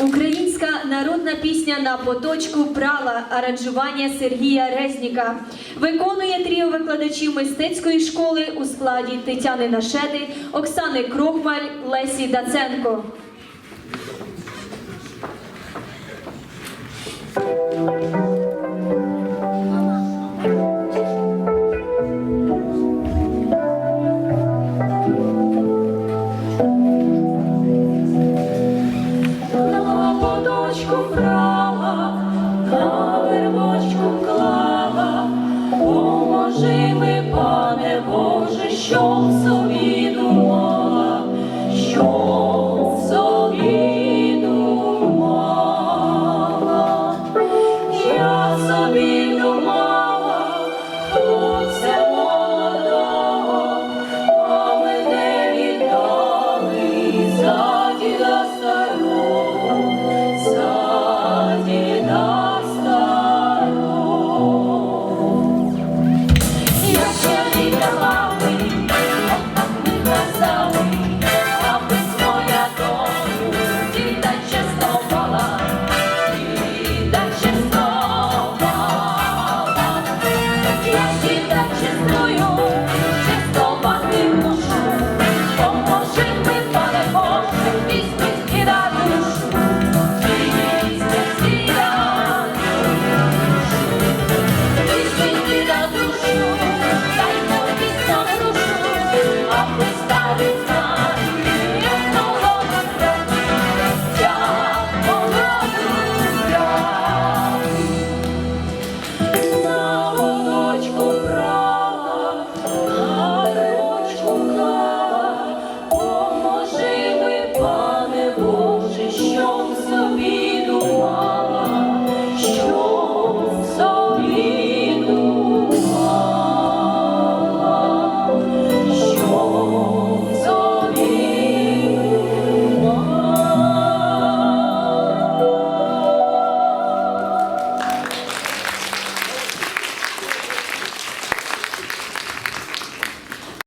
Українська народна пісня на поточку прала аранжування Сергія Резніка виконує тріо викладачів мистецької школи у складі Тетяни Нашеди, Оксани Крохмаль, Лесі Даценко. Подочку на вербочку клала, поможи ми, пане Боже, щоб Наші так чисто.